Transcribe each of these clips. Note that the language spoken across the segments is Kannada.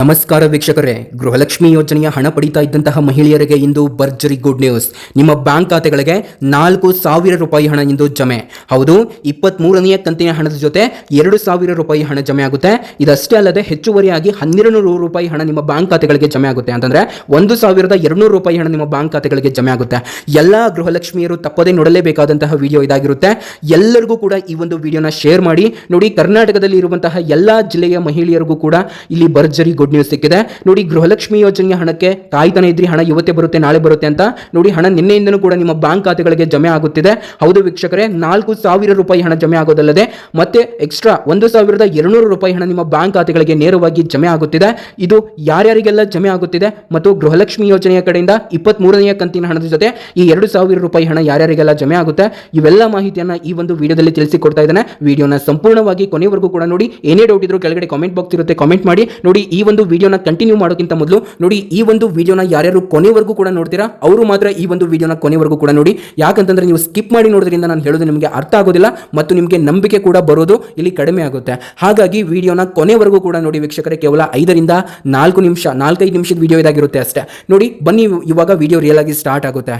ನಮಸ್ಕಾರ ವೀಕ್ಷಕರೇ. ಗೃಹಲಕ್ಷ್ಮಿ ಯೋಜನೆಯ ಹಣ ಪಡಿತಾ ಇದ್ದಂತಹ ಮಹಿಳೆಯರಿಗೆ ಇಂದು ಭರ್ಜರಿ ಗುಡ್ ನ್ಯೂಸ್ ನಿಮ್ಮ ಬ್ಯಾಂಕ್ ಖಾತೆಗಳಿಗೆ ನಾಲ್ಕು ಸಾವಿರ ರೂಪಾಯಿ ಹಣ ಇಂದು ಜಮೆ. ಹೌದು ಇಪ್ಪತ್ತ್ ಮೂರನೆಯ ಕಂತಿನ ಹಣದ ಜೊತೆ ಎರಡು ಸಾವಿರ ರೂಪಾಯಿ ಹಣ ಜಮೆ ಆಗುತ್ತೆ. ಇದಷ್ಟೇ ಅಲ್ಲದೆ ಹೆಚ್ಚುವರಿಯಾಗಿ ಹನ್ನೆರಡು ನೂರು ರೂಪಾಯಿ ಹಣ ನಿಮ್ಮ ಬ್ಯಾಂಕ್ ಖಾತೆಗಳಿಗೆ ಜಮೆ ಆಗುತ್ತೆ. ಅಂತಂದ್ರೆ ಒಂದು ಸಾವಿರದ ಎರಡುನೂರು ರೂಪಾಯಿ ಹಣ ನಿಮ್ಮ ಬ್ಯಾಂಕ್ ಖಾತೆಗಳಿಗೆ ಜಮೆ ಆಗುತ್ತೆ. ಎಲ್ಲ ಗೃಹಲಕ್ಷ್ಮಿಯರು ತಪ್ಪದೇ ನೋಡಲೇಬೇಕಾದಂತಹ ವಿಡಿಯೋ ಇದಾಗಿರುತ್ತೆ. ಎಲ್ಲರಿಗೂ ಕೂಡ ಈ ಒಂದು ವಿಡಿಯೋನ ಶೇರ್ ಮಾಡಿ. ನೋಡಿ ಕರ್ನಾಟಕದಲ್ಲಿ ಇರುವಂತಹ ಎಲ್ಲ ಜಿಲ್ಲೆಯ ಮಹಿಳೆಯರಿಗೂ ಕೂಡ ಇಲ್ಲಿ ಭರ್ಜರಿ ಗುಡ್ ನ್ಯೂಸ್ ಸಿಕ್ಕಿದೆ. ನೋಡಿ, ಗೃಹಲಕ್ಷ್ಮಿ ಯೋಜನೆಯ ಹಣಕ್ಕೆ ಕಾಯ್ತಾನೆ ಇದ್ರಿ, ಹಣ ಇವತ್ತೇ ಬರುತ್ತೆ, ನಾಳೆ ಬರುತ್ತೆ ಅಂತ ನೋಡಿ, ಹಣ ನಿನ್ನೆಯಿಂದನೂ ಕೂಡ ನಿಮ್ಮ ಬ್ಯಾಂಕ್ ಖಾತೆಗಳಿಗೆ ಜಮೆ ಆಗುತ್ತಿದೆ. ಹೌದು ವೀಕ್ಷಕರೇ, ನಾಲ್ಕು ಸಾವಿರ ರೂಪಾಯಿ ಹಣ ಜಮೆ ಆಗೋದಲ್ಲದೆ ಮತ್ತೆ ಎಕ್ಸ್ಟ್ರಾ ಒಂದು ಸಾವಿರದ ಎರಡುನೂರು ರೂಪಾಯಿ ಹಣ ನಿಮ್ಮ ಬ್ಯಾಂಕ್ ಖಾತೆಗಳಿಗೆ ನೇರವಾಗಿ ಜಮೆ ಆಗುತ್ತಿದೆ. ಇದು ಯಾರ್ಯಾರಿಗೆಲ್ಲ ಜಮೆ ಆಗುತ್ತಿದೆ ಮತ್ತು ಗೃಹಲಕ್ಷ್ಮಿ ಯೋಜನೆಯ ಕಡೆಯಿಂದ ಇಪ್ಪತ್ತ್ ಮೂರನೆಯ ಕಂತಿನ ಹಣದ ಜೊತೆ ಈ ಎರಡು ಸಾವಿರ ರೂಪಾಯಿ ಹಣ ಯಾರ್ಯಾರಿಗೆಲ್ಲ ಜಮೆ ಆಗುತ್ತೆ? ಇವೆಲ್ಲ ಮಾಹಿತಿಯನ್ನ ಈ ಒಂದು ವಿಡಿಯೋದಲ್ಲಿ ತಿಳಿಸಿಕೊಡ್ತಾ ಇದ್ದೇನೆ. ವಿಡಿಯೋನ ಸಂಪೂರ್ಣವಾಗಿ ಕೊನೆವರೆಗೂ ಕೂಡ ನೋಡಿ. ಏನೇ ಡೌಟ್ ಇದ್ರು ಕೆಳಗಡೆ ಕಾಮೆಂಟ್ ಬಾಕ್ಸ್ ಇರುತ್ತೆ ಕಾಮೆಂಟ್ ಮಾಡಿ. ನೋಡಿ, ಈ ಒಂದು ವಿಡಿಯೋನ ಕಂಟಿನ್ಯೂ ಮಾಡೋಕ್ಕಿಂತ ಮೊದಲು ನೋಡಿ, ಈ ಒಂದು ವಿಡಿಯೋನ ಯಾರ್ಯಾರು ಕೊನೆವರೆಗೂ ಕೂಡ ನೋಡ್ತೀರಾ, ಅವರು ಮಾತ್ರ ಈ ಒಂದು ವಿಡಿಯೋನ ಕೊನೆವರೆಗೂ ಕೂಡ ನೋಡಿ. ಯಾಕಂತಂದ್ರೆ ನೀವು ಸ್ಕಿಪ್ ಮಾಡಿ ನೋಡೋದ್ರಿಂದ ನಾನು ಹೇಳೋದು ನಿಮಗೆ ಅರ್ಥ ಆಗೋದಿಲ್ಲ ಮತ್ತು ನಿಮಗೆ ನಂಬಿಕೆ ಕೂಡ ಬರೋದು ಇಲ್ಲಿ ಕಡಿಮೆ ಆಗುತ್ತೆ. ಹಾಗಾಗಿ ವಿಡಿಯೋನ ಕೊನೆವರೆಗೂ ಕೂಡ ನೋಡಿ ವೀಕ್ಷಕರೇ, ಕೇವಲ ಐದರಿಂದ ನಾಲ್ಕು ನಿಮಿಷ, ನಾಲ್ಕೈದು ನಿಮಿಷದ ವಿಡಿಯೋ ಇದಾಗಿರುತ್ತೆ ಅಷ್ಟೇ. ನೋಡಿ, ಬನ್ನಿ, ಇವಾಗ ವಿಡಿಯೋ ರಿಯಲ್ ಆಗಿ ಸ್ಟಾರ್ಟ್ ಆಗುತ್ತೆ.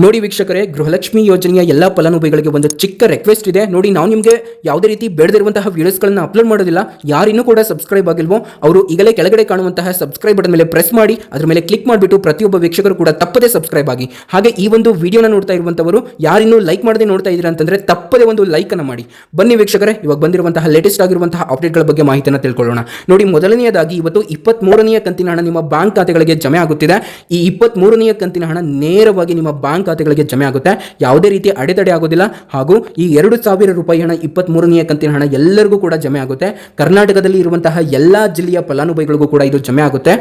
ನೋಡಿ ವೀಕ್ಷಕರೇ, ಗೃಹಲಕ್ಷ್ಮಿ ಯೋಜನೆಯ ಎಲ್ಲ ಫಲಾನುಭವಿಗಳಿಗೆ ಒಂದು ಚಿಕ್ಕ ರಿಕ್ವೆಸ್ಟ್ ಇದೆ. ನೋಡಿ, ನಾವು ನಿಮಗೆ ಯಾವುದೇ ರೀತಿ ಬೇಡದಿರುವಂತಹ ವಿಡಿಯೋಸ್ಗಳನ್ನ ಅಪ್ಲೋಡ್ ಮಾಡೋದಿಲ್ಲ. ಯಾರಿನ್ನೂ ಕೂಡ ಸಬ್ಸ್ಕ್ರೈಬ್ ಆಗಿಲ್ವೋ, ಅವರು ಈಗಲೇ ಕೆಳಗಡೆ ಕಾಣುವಂತಹ ಸಬ್ಸ್ಕ್ರೈಬ್ ಬಟನ್ ಮೇಲೆ ಪ್ರೆಸ್ ಮಾಡಿ, ಅದರ ಮೇಲೆ ಕ್ಲಿಕ್ ಮಾಡಿಬಿಟ್ಟು ಪ್ರತಿಯೊಬ್ಬ ವೀಕ್ಷಕರು ಕೂಡ ತಪ್ಪದೇ ಸಬ್ಸ್ಕ್ರೈಬ್ ಆಗಿ. ಹಾಗೆ ಈ ಒಂದು ವಿಡಿಯೋನ ನೋಡ್ತಾ ಇರುವಂತವರು, ಯಾರಿನ್ನೂ ಲೈಕ್ ಮಾಡದೆ ನೋಡ್ತಾ ಇದ್ದೀರಾ ಅಂತಂದ್ರೆ ತಪ್ಪದೇ ಒಂದು ಲೈಕ್ ಅನ್ನು ಮಾಡಿ. ಬನ್ನಿ ವೀಕ್ಷಕರೇ, ಇವಾಗ ಬಂದಿರುವಂತಹ ಲೇಟೆಸ್ಟ್ ಆಗಿರುವಂತಹ ಅಪ್ಡೇಟ್ಗಳ ಬಗ್ಗೆ ಮಾಹಿತಿಯನ್ನು ತಿಳ್ಕೊಳ್ಳೋಣ. ನೋಡಿ, ಮೊದಲನೆಯದಾಗಿ ಇವತ್ತು ಇಪ್ಪತ್ತ್ ಮೂರನೆಯ ಕಂತಿನ ಹಣ ನಿಮ್ಮ ಬ್ಯಾಂಕ್ ಖಾತೆಗಳಿಗೆ ಜಮೆ ಆಗುತ್ತಿದೆ. ಈ ಇಪ್ಪತ್ತ್ ಮೂರನೆಯ ಕಂತಿನ ಹಣ ನೇರವಾಗಿ ನಿಮ್ಮ ಬ್ಯಾಂಕ್ ಖಾತೆಗಳಿಗೆ ಜಮೆ ಆಗುತ್ತೆ. ಯಾವುದೇ ರೀತಿ ಅಡೆತಡೆ ಆಗೋದಿಲ್ಲ. ಹಾಗೂ ಈ ಎರಡು ಸಾವಿರ ರೂಪಾಯಿ ಹಣ ಇಪ್ಪತ್ತ್ ಮೂರನೆಯ ಕಂತಿನ ಹಣ ಎಲ್ಲರಿಗೂ ಕೂಡ ಜಮೆ ಆಗುತ್ತೆ. ಕರ್ನಾಟಕದಲ್ಲಿ ಇರುವಂತಹ ಎಲ್ಲಾ ಜಿಲ್ಲೆಯ ಫಲಾನುಭವಿಗಳಿಗೂ ಕೂಡ ಇದು ಜಮೆ ಆಗುತ್ತೆ.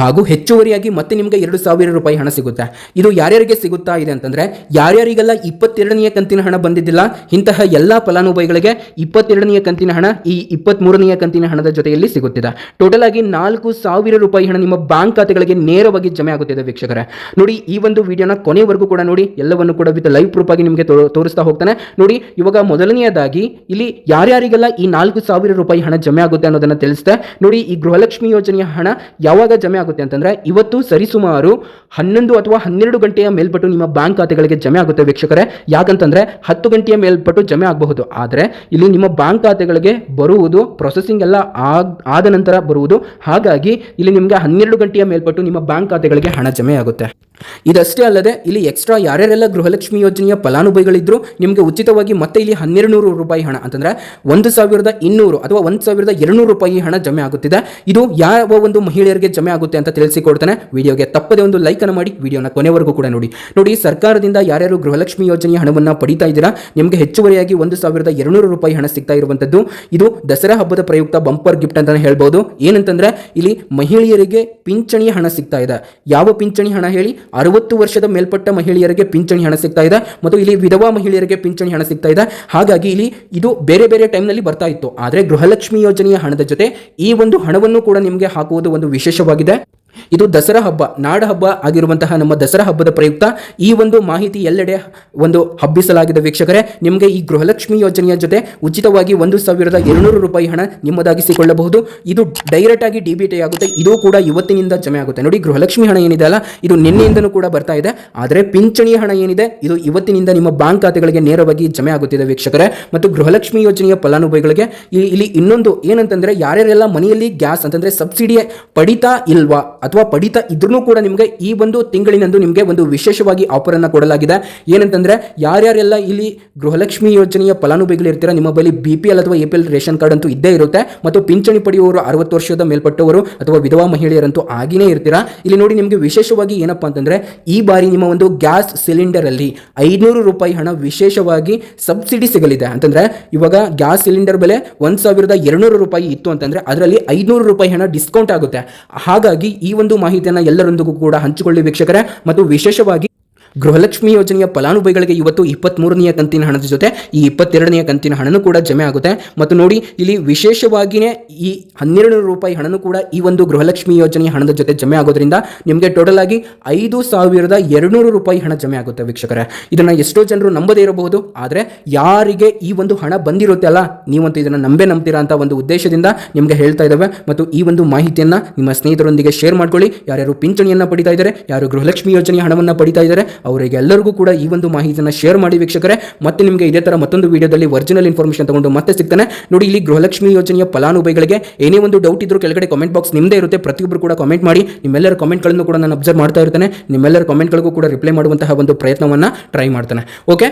ಹಾಗೂ ಹೆಚ್ಚುವರಿಯಾಗಿ ಮತ್ತೆ ನಿಮಗೆ ಎರಡು ಸಾವಿರ ರೂಪಾಯಿ ಹಣ ಸಿಗುತ್ತೆ. ಇದು ಯಾರ್ಯಾರಿಗೆ ಸಿಗುತ್ತಾ ಇದೆ ಅಂತಂದ್ರೆ, ಯಾರ್ಯಾರಿಗೆಲ್ಲ ಇಪ್ಪತ್ತೆರಡನೆಯ ಕಂತಿನ ಹಣ ಬಂದಿದ್ದಿಲ್ಲ, ಇಂತಹ ಎಲ್ಲ ಫಲಾನುಭವಿಗಳಿಗೆ ಇಪ್ಪತ್ತೆರಡನೆಯ ಕಂತಿನ ಹಣ ಈ ಇಪ್ಪತ್ತ್ ಮೂರನೆಯ ಕಂತಿನ ಹಣದ ಜೊತೆಯಲ್ಲಿ ಸಿಗುತ್ತಿದೆ. ಟೋಟಲ್ ಆಗಿ ನಾಲ್ಕು ಸಾವಿರ ರೂಪಾಯಿ ಹಣ ನಿಮ್ಮ ಬ್ಯಾಂಕ್ ಖಾತೆಗಳಿಗೆ ನೇರವಾಗಿ ಜಮೆ ಆಗುತ್ತಿದೆ ವೀಕ್ಷಕರೇ. ನೋಡಿ, ಈ ಒಂದು ವಿಡಿಯೋನ ಕೊನೆವರೆಗೂ ಕೂಡ ನೋಡಿ, ಎಲ್ಲವನ್ನು ಕೂಡ ವಿತ್ ಲೈವ್ ಪ್ರೂಫ್ ಆಗಿ ನಿಮಗೆ ತೋರಿಸ್ತಾ ಹೋಗ್ತಾನೆ. ನೋಡಿ, ಇವಾಗ ಮೊದಲನೆಯದಾಗಿ ಇಲ್ಲಿ ಯಾರ್ಯಾರಿಗೆಲ್ಲ ಈ ನಾಲ್ಕು ಸಾವಿರ ರೂಪಾಯಿ ಹಣ ಜಮೆ ಆಗುತ್ತೆ ಅನ್ನೋದನ್ನ ತಿಳಿಸ್ತೇ ನೋಡಿ, ಈ ಗೃಹಲಕ್ಷ್ಮಿ ಯೋಜನೆಯ ಹಣ ಯಾವಾಗ ಜಮೆ ಆಗುತ್ತೆ ಅಂತಂದ್ರೆ ಇವತ್ತು ಸರಿಸುಮಾರು ಹನ್ನೊಂದು ಅಥವಾ ಹನ್ನೆರಡು ಗಂಟೆಯ ಮೇಲ್ಪಟ್ಟು ನಿಮ್ಮ ಬ್ಯಾಂಕ್ ಖಾತೆಗಳಿಗೆ ಜಮೆ ಆಗುತ್ತೆ ವೀಕ್ಷಕರೇ. ಯಾಕಂತಂದ್ರೆ ಹತ್ತು ಗಂಟೆಯ ಮೇಲ್ಪಟ್ಟು ಜಮೆ ಆಗಬಹುದು. ಆದರೆ ಇಲ್ಲಿ ನಿಮ್ಮ ಬ್ಯಾಂಕ್ ಖಾತೆಗಳಿಗೆ ಬರುವುದು ಪ್ರೊಸೆಸಿಂಗ್ ಎಲ್ಲ ಆದ ನಂತರ ಬರುವುದು. ಹಾಗಾಗಿ ಇಲ್ಲಿ ನಿಮಗೆ ಹನ್ನೆರಡು ಗಂಟೆಯ ಮೇಲ್ಪಟ್ಟು ನಿಮ್ಮ ಬ್ಯಾಂಕ್ ಖಾತೆಗಳಿಗೆ ಹಣ ಜಮೆ ಆಗುತ್ತೆ. ಇದಷ್ಟೇ ಅಲ್ಲದೆ, ಇಲ್ಲಿ ಎಕ್ಸ್ಟ್ರಾ ಯಾರ್ಯಾರೆಲ್ಲ ಗೃಹಲಕ್ಷ್ಮಿ ಯೋಜನೆಯ ಫಲಾನುಭವಿಗಳಿದ್ರು, ನಿಮಗೆ ಉಚಿತವಾಗಿ ಮತ್ತೆ ಇಲ್ಲಿ ಹನ್ನೆರಡು ನೂರು ರೂಪಾಯಿ ಹಣ. ಅಂತಂದ್ರೆ, ಒಂದು ಸಾವಿರದ ಇನ್ನೂರು ಅಥವಾ ಒಂದು ಸಾವಿರದ ಎರಡುನೂರು ರೂಪಾಯಿ ಹಣ ಜಮೆ ಆಗುತ್ತಿದೆ. ಇದು ಯಾವ ಒಂದು ಮಹಿಳೆಯರಿಗೆ ಜಮೆ ಆಗುತ್ತೆ ಅಂತ ತಿಳಿಸಿಕೊಡ್ತಾನೆ. ವಿಡಿಯೋಗೆ ತಪ್ಪದೆ ಒಂದು ಲೈಕ್ ಅನ್ನು ಮಾಡಿ, ವಿಡಿಯೋನ ಕೊನೆವರೆಗೂ ಕೂಡ ನೋಡಿ. ನೋಡಿ, ಸರ್ಕಾರದಿಂದ ಯಾರ್ಯಾರು ಗೃಹಲಕ್ಷ್ಮಿ ಯೋಜನೆಯ ಹಣವನ್ನು ಪಡಿತಾ ಇದ್ದೀರಾ, ನಿಮಗೆ ಹೆಚ್ಚುವರಿಯಾಗಿ ಒಂದು ಸಾವಿರದ ಎರಡುನೂರು ರೂಪಾಯಿ ಹಣ ಸಿಗ್ತಾ ಇರುವಂಥದ್ದು ಇದು ದಸರಾ ಹಬ್ಬದ ಪ್ರಯುಕ್ತ ಬಂಪರ್ ಗಿಫ್ಟ್ ಅಂತಲೇ ಹೇಳ್ಬೋದು. ಏನಂತಂದ್ರೆ, ಇಲ್ಲಿ ಮಹಿಳೆಯರಿಗೆ ಪಿಂಚಣಿ ಹಣ ಸಿಗ್ತಾ ಇದೆ. ಯಾವ ಪಿಂಚಣಿ ಹಣ ಹೇಳಿ? ಅರವತ್ತು ವರ್ಷದ ಮೇಲ್ಪಟ್ಟ ಮಹಿಳೆಯರಿಗೆ ಪಿಂಚಣಿ ಹಣ ಸಿಗ್ತಾ ಇದೆ ಮತ್ತು ಇಲ್ಲಿ ವಿಧವಾ ಮಹಿಳೆಯರಿಗೆ ಪಿಂಚಣಿ ಹಣ ಸಿಗ್ತಾ ಇದೆ. ಹಾಗಾಗಿ ಇಲ್ಲಿ ಇದು ಬೇರೆ ಬೇರೆ ಟೈಮ್ನಲ್ಲಿ ಬರ್ತಾ ಇತ್ತು. ಆದರೆ ಗೃಹಲಕ್ಷ್ಮಿ ಯೋಜನೆಯ ಹಣದ ಜೊತೆ ಈ ಒಂದು ಹಣವನ್ನು ಕೂಡ ನಿಮಗೆ ಹಾಕುವುದು ಒಂದು ವಿಶೇಷವಾಗಿದೆ. ಇದು ದಸರಾ ಹಬ್ಬ, ನಾಡ ಹಬ್ಬ ಆಗಿರುವಂತಹ ನಮ್ಮ ದಸರಾ ಹಬ್ಬದ ಪ್ರಯುಕ್ತ ಈ ಒಂದು ಮಾಹಿತಿ ಎಲ್ಲೆಡೆ ಒಂದು ಹಬ್ಬಿಸಲಾಗಿದೆ ವೀಕ್ಷಕರೇ. ನಿಮಗೆ ಈ ಗೃಹಲಕ್ಷ್ಮಿ ಯೋಜನೆಯ ಜೊತೆ ಉಚಿತವಾಗಿ ಒಂದು ಸಾವಿರದ ಎರಡುನೂರು ರೂಪಾಯಿ ಹಣ ನಿಮ್ಮದಾಗಿಸಿಕೊಳ್ಳಬಹುದು. ಇದು ಡೈರೆಕ್ಟ್ ಆಗಿ ಡಿ ಆಗುತ್ತೆ. ಇದು ಕೂಡ ಇವತ್ತಿನಿಂದ ಜಮೆ ಆಗುತ್ತೆ. ನೋಡಿ, ಗೃಹಲಕ್ಷ್ಮಿ ಹಣ ಏನಿದೆ ಅಲ್ಲ, ಇದು ನಿನ್ನೆಯಿಂದನೂ ಕೂಡ ಬರ್ತಾ ಇದೆ. ಆದರೆ ಪಿಂಚಣಿ ಹಣ ಏನಿದೆ, ಇದು ಇವತ್ತಿನಿಂದ ನಿಮ್ಮ ಬ್ಯಾಂಕ್ ಖಾತೆಗಳಿಗೆ ನೇರವಾಗಿ ಜಮೆ ಆಗುತ್ತಿದೆ ವೀಕ್ಷಕರೇ. ಮತ್ತು ಗೃಹಲಕ್ಷ್ಮಿ ಯೋಜನೆಯ ಫಲಾನುಭವಿಗಳಿಗೆ ಇಲ್ಲಿ ಇನ್ನೊಂದು ಏನಂತಂದ್ರೆ, ಯಾರ್ಯಾರೆಲ್ಲ ಮನೆಯಲ್ಲಿ ಗ್ಯಾಸ್ ಅಂತಂದ್ರೆ ಸಬ್ಸಿಡಿ ಪಡಿತಾ ಇಲ್ವಾ ಅಥವಾ ಪಡಿತಾ ಇದ್ರೂ ಕೂಡ ನಿಮಗೆ ಈ ಒಂದು ತಿಂಗಳಿನಂದು ನಿಮಗೆ ಒಂದು ವಿಶೇಷವಾಗಿ ಆಫರ್ ಅನ್ನು ಕೊಡಲಾಗಿದೆ. ಏನಂತಂದ್ರೆ, ಯಾರ್ಯಾರೆಲ್ಲ ಇಲ್ಲಿ ಗೃಹಲಕ್ಷ್ಮಿ ಯೋಜನೆಯ ಫಲಾನುಭವಿಗಳು ಇರ್ತೀರಾ, ನಿಮ್ಮ ಬಳಿ ಬಿ ಪಿ ಎಲ್ ಅಥವಾ A P L ration card ಅಂತೂ ಇದ್ದೇ ಇರುತ್ತೆ. ಮತ್ತು ಪಿಂಚಣಿ ಪಡೆಯುವವರು ಅರವತ್ತು ವರ್ಷದ ಮೇಲ್ಪಟ್ಟವರು ಅಥವಾ ವಿಧವಾ ಮಹಿಳೆಯರಂತೂ ಆಗಿನೇ ಇರ್ತೀರಾ. ಇಲ್ಲಿ ನೋಡಿ ನಿಮಗೆ ವಿಶೇಷವಾಗಿ ಏನಪ್ಪಾ ಅಂತಂದ್ರೆ, ಈ ಬಾರಿ ನಿಮ್ಮ ಒಂದು ಗ್ಯಾಸ್ ಸಿಲಿಂಡರ್ ಅಲ್ಲಿ ಐನೂರು ರೂಪಾಯಿ ಹಣ ವಿಶೇಷವಾಗಿ ಸಬ್ಸಿಡಿ ಸಿಗಲಿದೆ. ಅಂತಂದ್ರೆ, ಇವಾಗ ಗ್ಯಾಸ್ ಸಿಲಿಂಡರ್ ಬೆಲೆ ಒಂದ್ ಸಾವಿರದ ಎರಡುನೂರು ರೂಪಾಯಿ ಇತ್ತು ಅಂತಂದ್ರೆ, ಅದರಲ್ಲಿ ಐನೂರು ರೂಪಾಯಿ ಹಣ ಡಿಸ್ಕೌಂಟ್ ಆಗುತ್ತೆ. ಹಾಗಾಗಿ ಈ ಒಂದು ಮಾಹಿತಿಯನ್ನು ಎಲ್ಲರೊಂದಿಗೂ ಕೂಡ ಹಂಚಿಕೊಳ್ಳಿ ವೀಕ್ಷಕರೇ. ಮತ್ತು ವಿಶೇಷವಾಗಿ ಗೃಹಲಕ್ಷ್ಮಿ ಯೋಜನೆಯ ಫಲಾನುಭವಿಗಳಿಗೆ ಇವತ್ತು ಇಪ್ಪತ್ತ್ಮೂರನೆಯ ಕಂತಿನ ಹಣದ ಜೊತೆ ಈ ಇಪ್ಪತ್ತೆರಡನೆಯ ಕಂತಿನ ಹಣನೂ ಕೂಡ ಜಮೆ ಆಗುತ್ತೆ. ಮತ್ತು ನೋಡಿ, ಇಲ್ಲಿ ವಿಶೇಷವಾಗಿಯೇ ಈ ಹನ್ನೆರಡು ನೂರು ರೂಪಾಯಿ ಹಣನೂ ಕೂಡ ಈ ಒಂದು ಗೃಹಲಕ್ಷ್ಮಿ ಯೋಜನೆಯ ಹಣದ ಜೊತೆ ಜಮೆ ಆಗೋದ್ರಿಂದ ನಿಮಗೆ ಟೋಟಲ್ ಆಗಿ ಐದು ಸಾವಿರದ ಎರಡುನೂರು ರೂಪಾಯಿ ಹಣ ಜಮೆ ಆಗುತ್ತೆ ವೀಕ್ಷಕರೇ. ಇದನ್ನು ಎಷ್ಟೋ ಜನರು ನಂಬದೇ ಇರಬಹುದು, ಆದರೆ ಯಾರಿಗೆ ಈ ಒಂದು ಹಣ ಬಂದಿರುತ್ತೆ ಅಲ್ಲ, ನೀವಂತೂ ಇದನ್ನು ನಂಬೇ ನಂಬ್ತೀರಾ ಅಂತ ಒಂದು ಉದ್ದೇಶದಿಂದ ನಿಮಗೆ ಹೇಳ್ತಾ ಇದ್ದಾವೆ. ಮತ್ತು ಈ ಒಂದು ಮಾಹಿತಿಯನ್ನು ನಿಮ್ಮ ಸ್ನೇಹಿತರೊಂದಿಗೆ ಶೇರ್ ಮಾಡ್ಕೊಳ್ಳಿ. ಯಾರ್ಯಾರು ಪಿಂಚಣಿಯನ್ನು ಪಡಿತಾ ಇದ್ದಾರೆ, ಯಾರು ಗೃಹಲಕ್ಷ್ಮಿ ಯೋಜನೆಯ ಹಣವನ್ನು ಪಡಿತಾ ಇದ್ದಾರೆ ಅವರಿಗೆಲ್ಲರಿಗೂ ಕೂಡ ಈ ಒಂದು ಮಾಹಿತಿಯನ್ನು ಶೇರ್ ಮಾಡಿ ವೀಕ್ಷಕರೇ. ಮತ್ತೆ ನಿಮಗೆ ಇದೇ ಥರ ಮತ್ತೊಂದು ವಿಡಿಯೋದಲ್ಲಿ ಒರಿಜಿನಲ್ ಇನ್ಫಾರ್ಮೇಷನ್ ತಗೊಂಡು ಮತ್ತೆ ಸಿಗ್ತಾನೆ. ನೋಡಿ, ಇಲ್ಲಿ ಗೃಹಲಕ್ಷ್ಮಿ ಯೋಜನೆಯ ಫಲಾನುಭವಿಗಳಿಗೆ ಏನೇ ಒಂದು ಡೌಟ್ ಇದ್ರೂ ಕೆಳಗಡೆ ಕಾಮೆಂಟ್ ಬಾಕ್ಸ್ ನಿಮ್ಮದೇ ಇರುತ್ತೆ. ಪ್ರತಿಯೊಬ್ಬರು ಕೂಡ ಕಾಮೆಂಟ್ ಮಾಡಿ. ನಿಮ್ಮೆಲ್ಲರ ಕಾಮೆಂಟ್ಗಳನ್ನು ಕೂಡ ನಾನು ಅಬ್ಸರ್ವ್ ಮಾಡ್ತಾ ಇರ್ತೇನೆ. ನಿಮ್ಮೆಲ್ಲರ ಕಾಮೆಂಟ್ಗಳಿಗೂ ಕೂಡ ರಿಪ್ಲೈ ಮಾಡುವಂತಹ ಒಂದು ಪ್ರಯತ್ನವನ್ನು ಟ್ರೈ ಮಾಡ್ತಾನೆ. ಓಕೆ